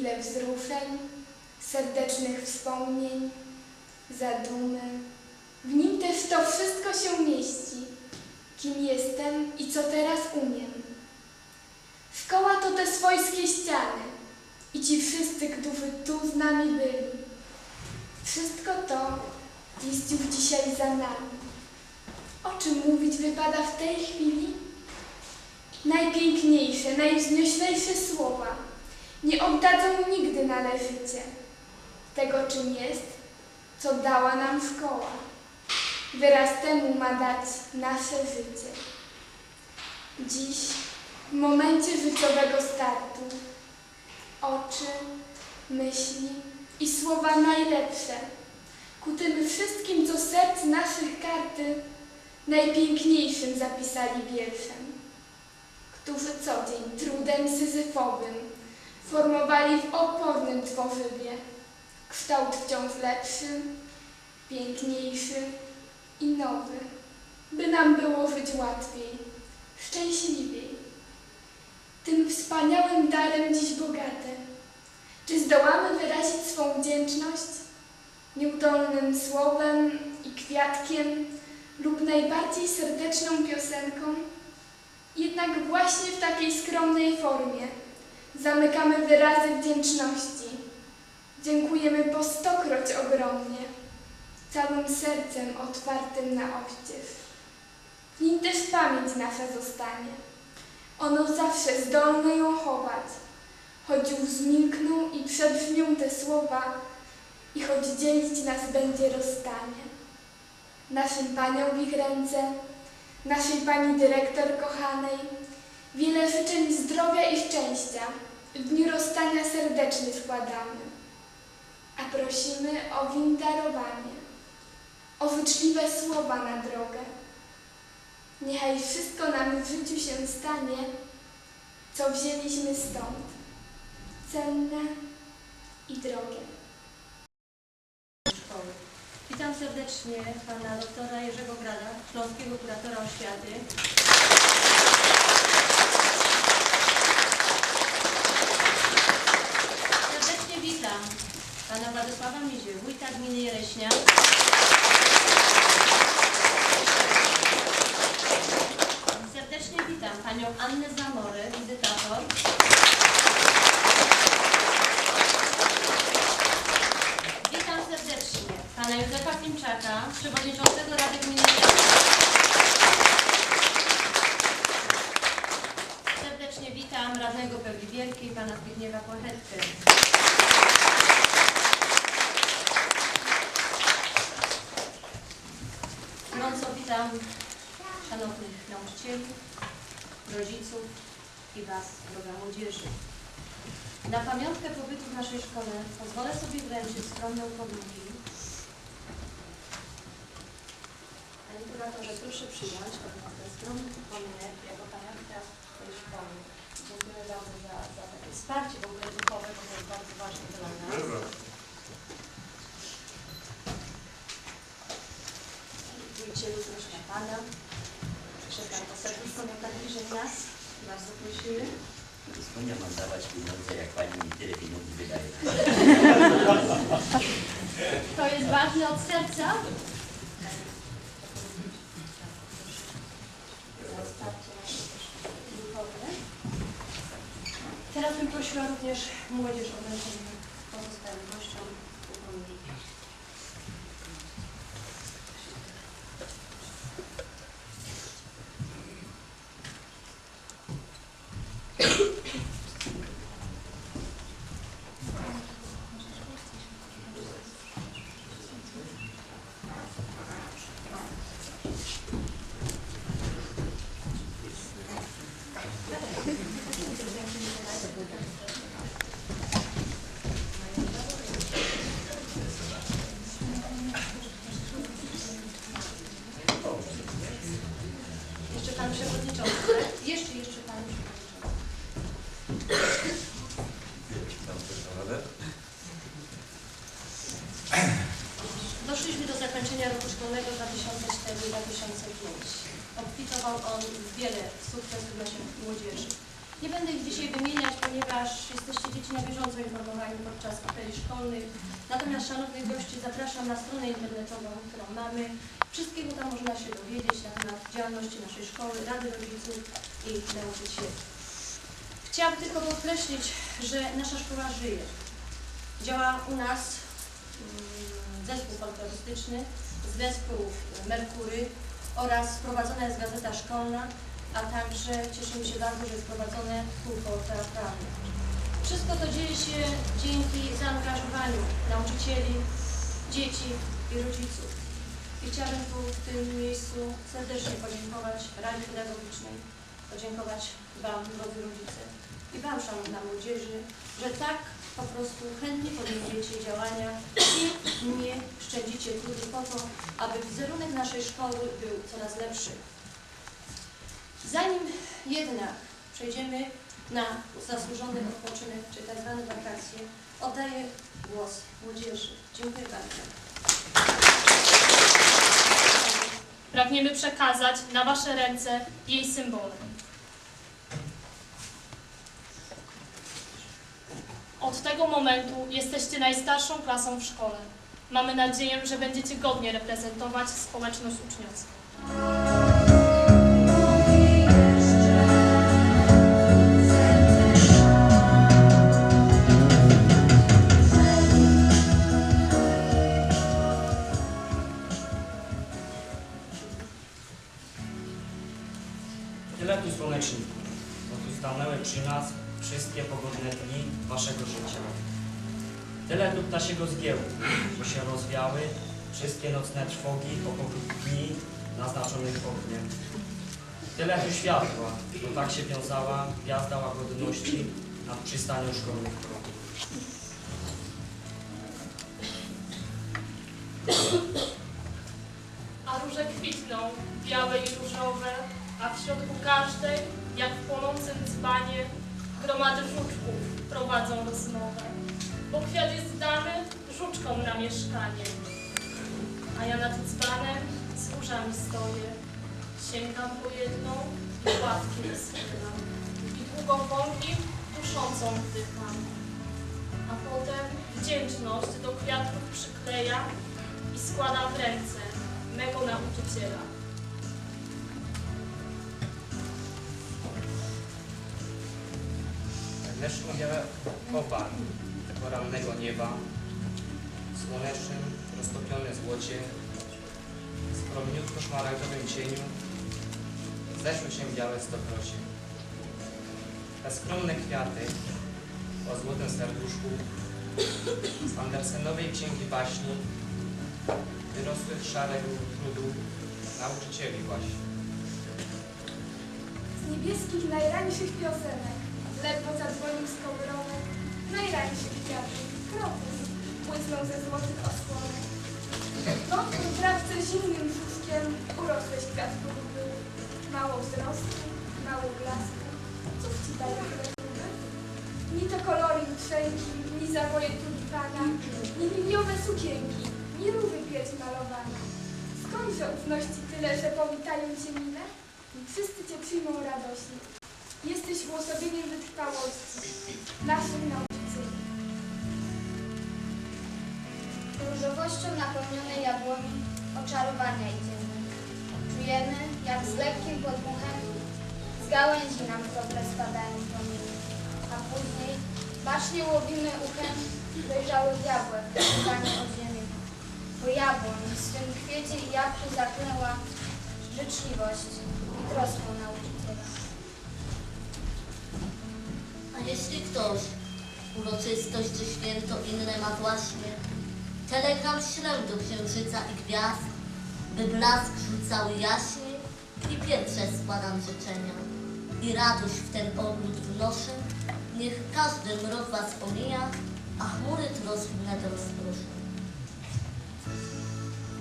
chwile wzruszeń, serdecznych wspomnień, zadumy. W nim też to wszystko się mieści, kim jestem i co teraz umiem. Szkoła to te swojskie ściany i ci wszyscy, którzy tu z nami byli. Wszystko to jest już dzisiaj za nami. O czym mówić wypada w tej chwili? Najpiękniejsze, najwznioślejsze słowa nie oddadzą nigdy należycie tego, czym jest, co dała nam szkoła. Wyraz temu ma dać nasze życie. Dziś, w momencie życiowego startu, oczy, myśli i słowa najlepsze, ku tym wszystkim, co serc naszych karty najpiękniejszym zapisali wierszem, którzy co dzień trudem syzyfowym formowali w opornym tworzywie. Kształt wciąż lepszy, piękniejszy i nowy, by nam było żyć łatwiej, szczęśliwiej. Tym wspaniałym darem dziś bogate, czy zdołamy wyrazić swą wdzięczność? Nieudolnym słowem i kwiatkiem lub najbardziej serdeczną piosenką? Jednak właśnie w takiej skromnej formie zamykamy wyrazy wdzięczności. Dziękujemy po stokroć ogromnie, całym sercem otwartym na oścież. W nim też pamięć nasza zostanie. Ono zawsze zdolne ją chować, choć już zmilkną i przebrzmią te słowa i choć dzielić nas będzie rozstanie. Naszym paniom w ich ręce, naszej pani dyrektor kochanej, wiele życzeń zdrowia i szczęścia w dniu rozstania serdecznie składamy a prosimy o windarowanie, o życzliwe słowa na drogę. Niechaj wszystko nam w życiu się stanie, co wzięliśmy stąd, cenne i drogie. Witam serdecznie pana doktora Jerzego Grada, Śląskiego Kuratora Oświaty. Serdecznie witam pana Władysława Mizie, wójta gminy Jeleśnia. Serdecznie witam panią Annę Zamorę, wizytator. Witam serdecznie pana Józefa Klimczaka, przewodniczącego Rady Gminy. Serdecznie witam radnego Pełni Wielkiej, pana Zbigniewa Płachetkę. Gorąco witam szanownych nauczycieli, rodziców i Was, droga młodzieży. Na pamiątkę pobytu w naszej szkole pozwolę sobie wręczyć skromną pomniki. Panie kuratorze, proszę przyjąć ten skromny pominek jako pamiątka tej szkoły. Dziękuję bardzo za, za takie wsparcie w ogóle duchowe, bo to jest bardzo ważne dla nas. Wójcielu, proszę na Pana. Proszę serduszko miał tak bliżej nas. Bardzo prosimy. Skąd ja mam dawać pieniądze, jak pani mi tyle pieniędzy wydaje? To jest ważne od serca. Teraz bym prosiła również młodzież o wręczenie pozostałym gościom upomnienia. Obfitował on wiele sukcesów naszej młodzieży. Nie będę ich dzisiaj wymieniać, ponieważ jesteście dzieci na bieżąco informowani podczas apeli szkolnych. Natomiast, szanownych gości, zapraszam na stronę internetową, którą mamy. Wszystkiego tam można się dowiedzieć na temat działalności naszej szkoły, Rady Rodziców i Nauczycieli. Chciałabym tylko podkreślić, że nasza szkoła żyje. Działa u nas mm, zespół folklorystyczny, zespół Merkury oraz prowadzona jest gazeta szkolna, a także cieszymy się bardzo, że jest prowadzone kółko teatralne. Wszystko to dzieje się dzięki zaangażowaniu nauczycieli, dzieci i rodziców. I chciałabym tu w tym miejscu serdecznie podziękować Radzie Pedagogicznej, podziękować Wam, drodzy rodzice, i Wam, szanowna młodzieży, że tak po prostu chętnie podejmujecie działania i nie szczędzicie trudu po to, aby wizerunek naszej szkoły był coraz lepszy. Zanim jednak przejdziemy na zasłużony odpoczynek, czy tak zwane wakacje, oddaję głos młodzieży. Dziękuję bardzo. Pragniemy przekazać na Wasze ręce jej symbole. Od tego momentu jesteście najstarszą klasą w szkole. Mamy nadzieję, że będziecie godnie reprezentować społeczność uczniowską. Tyle tu słoneczników, bo tu stanęły przy nas wszystkie pogodne dni waszego życia. Tyle tu ptasiego zgiełku, bo się rozwiały wszystkie nocne trwogi powrót dni naznaczonych ogniem. Tyle tu światła, bo tak się wiązała gwiazda łagodności nad przystanią szkolnych gromady żuczków prowadzą rozmowę. Bo kwiat jest dany żuczkom na mieszkanie. A ja nad dzbanem z różami stoję, sięgam po jedną i płatki rozchylam. I długo wąki duszącą wdycham. A potem wdzięczność do kwiatków przykleja i składa w ręce mego nauczyciela. Leszno-białe oba tego rannego nieba, słonecznym, roztopione złocie, w promieniutko szmaragdowym cieniu, zeszły się białe stokrocie. Te skromne kwiaty o złotym serduszku. Z Andersenowej księgi baśni. Wyrosły z szarego trudu nauczycieli właśnie. Z niebieskich najrańszych piosenek ledwo zadzwonił skowronek, najrańszych kwiatów krokus błysnął ze złotych osłonek. No, w trawce zimnym brzuszkiem urosłeś kwiatku luby. Mało wzrostu, mało blasku, cóż ci daje próby? Ni to kolory jutrzenki, ni zawoje tulipana, ni liliowe sukienki, ni rówy pierś malowana. Skąd się ufności tyle, że powitają cię mile? Wszyscy cię przyjmą radośnie. Jesteś uosobieniem wytrwałości, naszym nauczycielem. Różowością napełnionej jabłoni oczarowania idziemy. Czujemy, jak z lekkim podmuchem z gałęzi nam krople spadają promienie, a później bacznie łowimy uchem dojrzałych jabłek, pytanie o ziemię. Bo jabłoń w swym kwiecie i jabłku zaknęła życzliwość i troską ktoś uroczystość czy święto inne ma właśnie, telegram ślę do księżyca i gwiazd, by blask rzucały jaśnie i pierwsze składam życzenia. I radość w ten ogród wnoszę, niech każdy mrok was omija, a chmury trosk wnet rozproszą.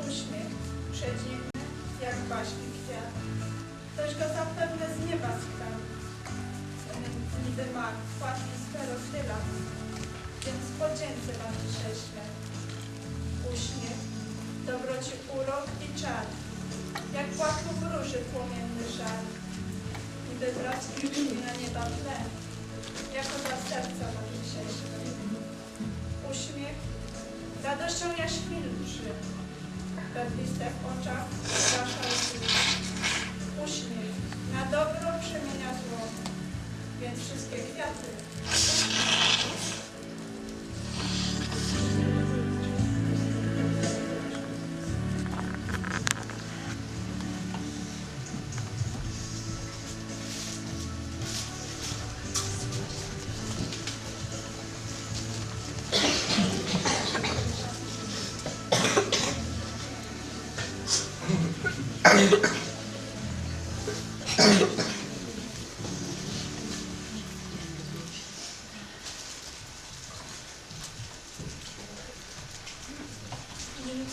Uśmiech przedziwny, jak baśni kwiat. Ktoś go zapewne z nieba skradł. Niby mak, płatki sferofyla, więc podzięce wam prześlę. Uśmiech, dobroci urok i czar, jak płatków róży płomienny żar. Niby brzmi na nieba tle, jako dla serca moim cieszy. Uśmiech radością jaś milczy, we blistych oczach łzy. Uśmiech na dobro przemienia zło, więc wszystkie kwiaty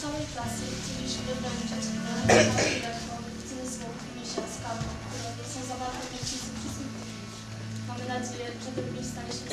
całej klasy chcieliśmy telefon zmysłów i świadczkami, które są zawarte w tekście wszystkich. Mamy nadzieję, że ten stanie się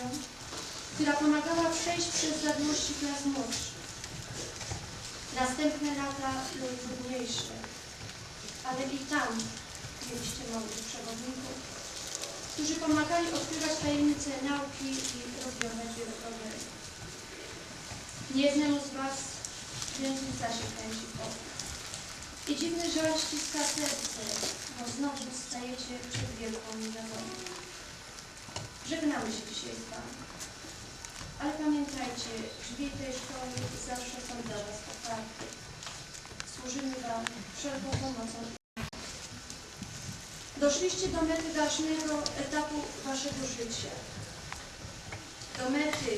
panią, która pomagała przejść przez zawiłości klas. Następne lata były trudniejsze, ale i tam mieliście mądrych przewodników, którzy pomagali odkrywać tajemnice nauki i rozwiązywać wiele problemów. Niejednemu z Was kręcica się kręci oku. I dziwny żal ściska serce, bo znowu stajecie przed wielką niewiadomą. Żegnamy się dzisiaj z Wami. Ale pamiętajcie, drzwi tej szkoły zawsze są dla Was otwarte. Służymy Wam wszelką pomocą Doszliście do mety ważnego etapu waszego życia. Do mety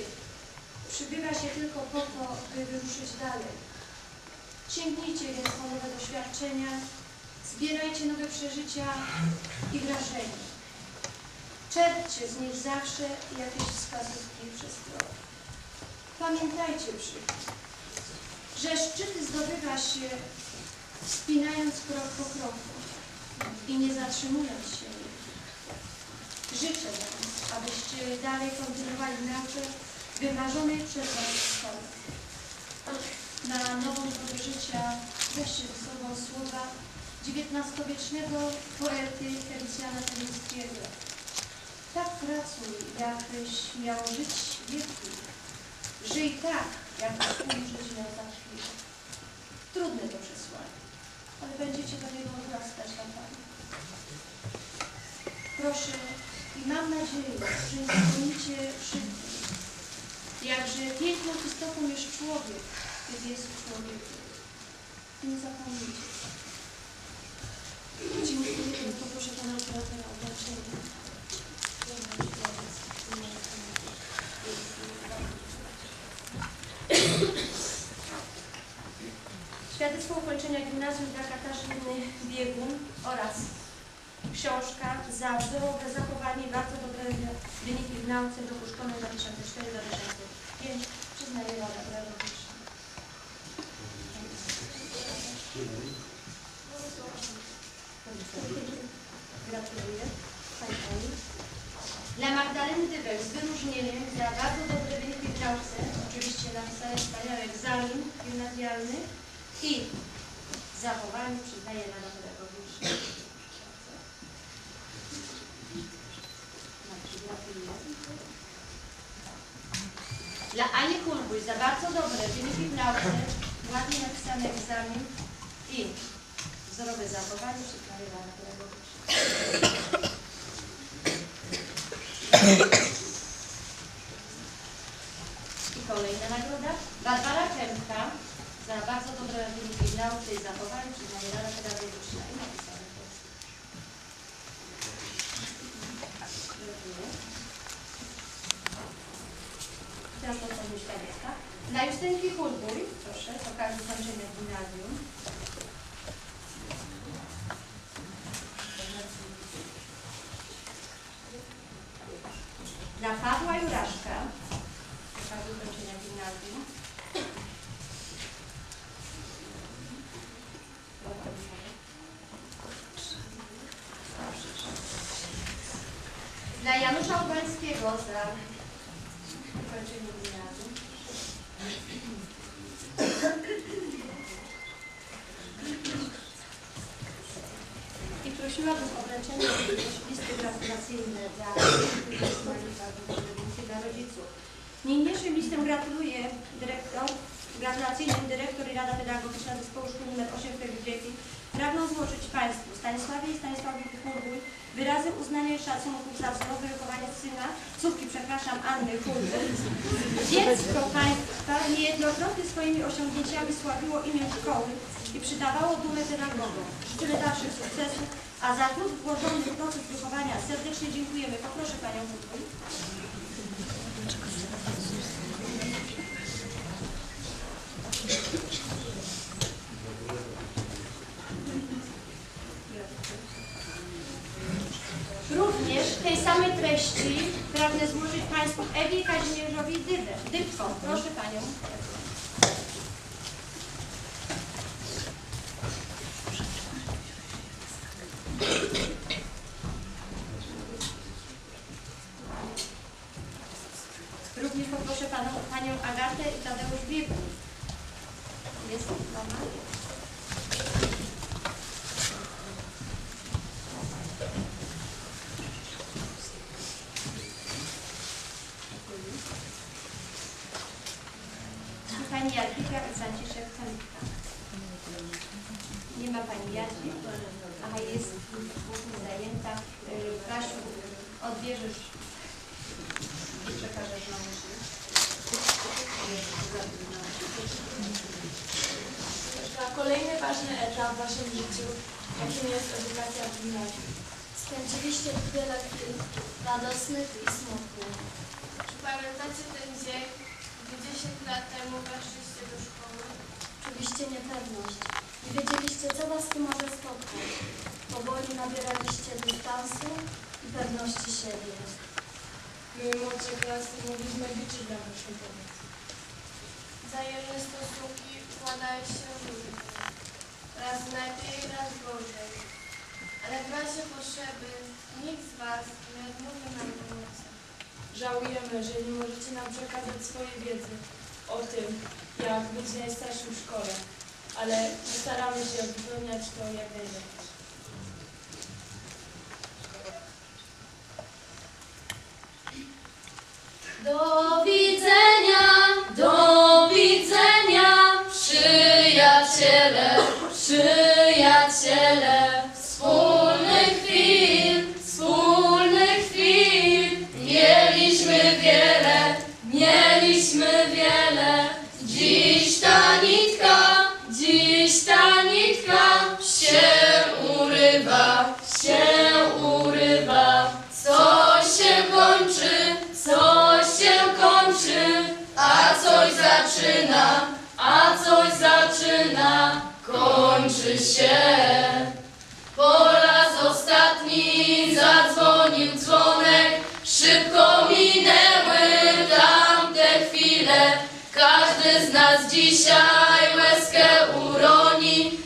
przybywa się tylko po to, by wyruszyć dalej. Sięgnijcie więc po nowe doświadczenia, zbierajcie nowe przeżycia i wrażenia. Czerpcie z nich zawsze jakieś wskazówki i przestrogi. Pamiętajcie przy tym, że szczyty zdobywa się wspinając krok po kroku i nie zatrzymując się. Życzę Wam, abyście dalej kontynuowali naukę wymarzonej przez Was szkoły. Na nową drogę życia weźcie ze sobą słowa XIX-wiecznego poety Felicjana Tylińskiego. Tak pracuj, jakbyś miał żyć wieki. Żyj tak, jakbyś umrzeć miał za chwilę. Trudne to przesłanie ale będziecie do niego wrastać latami. Proszę i mam nadzieję, że nie zapomnicie wszystkich, jakże piękną istotą jest człowiek, jest człowiek. Nie zapomnijcie. Dziękuję, poproszę pana operatora o obraczenie. Świadectwo ukończenia gimnazjum dla Katarzyny Biegun oraz książka za wzorowe zachowanie i bardzo dobre wyniki w nauce w roku szkolnym 2004-2005 przyznaje Rada Pedagogiczna. Gratuluję. Pani Pani. Dla Magdaleny Dybek z wyróżnieniem za bardzo dobre wyniki w nauce, oczywiście napisane wspaniały egzamin gimnazjalny i zachowanie przyznaje Rada Pedagogiczna. Dobrze, gratuluję. Dla Ani Kulbuj za bardzo dobre nauce, ładnie napisany egzamin i wzorowe zachowanie przyznaje Rada Pedagogiczna. I kolejna nagroda. Barbara Kępka za bardzo dobre wyniki w nauce i zachowaniu przyznaje Rada Pedagogiczna i napisane tekst. Gratuluję. Teraz ostatnie świadectwa. Dla Justynki Hulbuj, proszę, z okazji kończenia gimnazjum. Dla Pawła Juraszka, z okazji kończenia gimnazjum. Dla Janusza Urbańskiego za ukończenie gimnazjum. I prosiłabym o wręczenie listy gratulacyjne dla dla rodziców. Niniejszym listem gratuluję dyrektor, gratulacyjnym dyrektor i Rada Pedagogiczna Zespołu Szkół nr 8 w. Pragnę złożyć Państwu Stanisławie i Stanisławowi Kulbuj wyrazy uznania i szacunku za wzorowe wychowanie syna, córki, przepraszam, Anny Kulbuj. Dziecko Państwa niejednokrotnie swoimi osiągnięciami sławiło imię szkoły i przydawało dumę pedagogom. Tyle dalszych sukcesów, a za trud włożony w proces wychowania serdecznie dziękujemy. Poproszę Panią Kulbuj. Również tej samej treści pragnę złożyć Państwu Ewie Kazimierzowi Dybę- Dybką. Proszę Panią. Również poproszę Panią, Panią Agatę i Tadeusz Biegun. Jest mama? I Pani Jadwiga i Franciszek Celitka. Nie ma Pani Jadwig? Aha, jest zajęta. Y, Kasiu, odbierzesz i przekażesz mamusi. Na kolejny ważny etap w Waszym życiu, jakim jest edukacja w gimnazjum. Spędziliście wiele chwil radosnych i smutnych. Czy pamiętacie ten dzień, gdy 10 lat temu weszliście do szkoły? Czuliście niepewność. Nie wiedzieliście, co Was tu może spotkać. Powoli nabieraliście dystansu i pewności siebie. My, młodsze klasy, mogliśmy liczyć na Waszą pomoc. Wzajemne stosunki układają się różnie. Raz lepiej, raz gorzej. Ale w razie potrzeby nikt z Was nie odmówi nam pomocy. Żałujemy, że nie możecie nam przekazać swojej wiedzy o tym, jak być najstarszym w szkole, ale staramy się wypełniać to jak najlepiej. Do widzenia, do widzenia, przyjaciele, przyjaciele wspólnych chwil, wspólnych chwil. Mieliśmy wiele, mieliśmy wiele. Dziś ta nitka, dziś ta nitka się urywa, się urywa. Co się kończy, co się kończy, a coś zaczyna. Kończy się. Po raz ostatni zadzwonił dzwonek, szybko minęły tamte chwile. Każdy z nas dzisiaj łezkę uroni.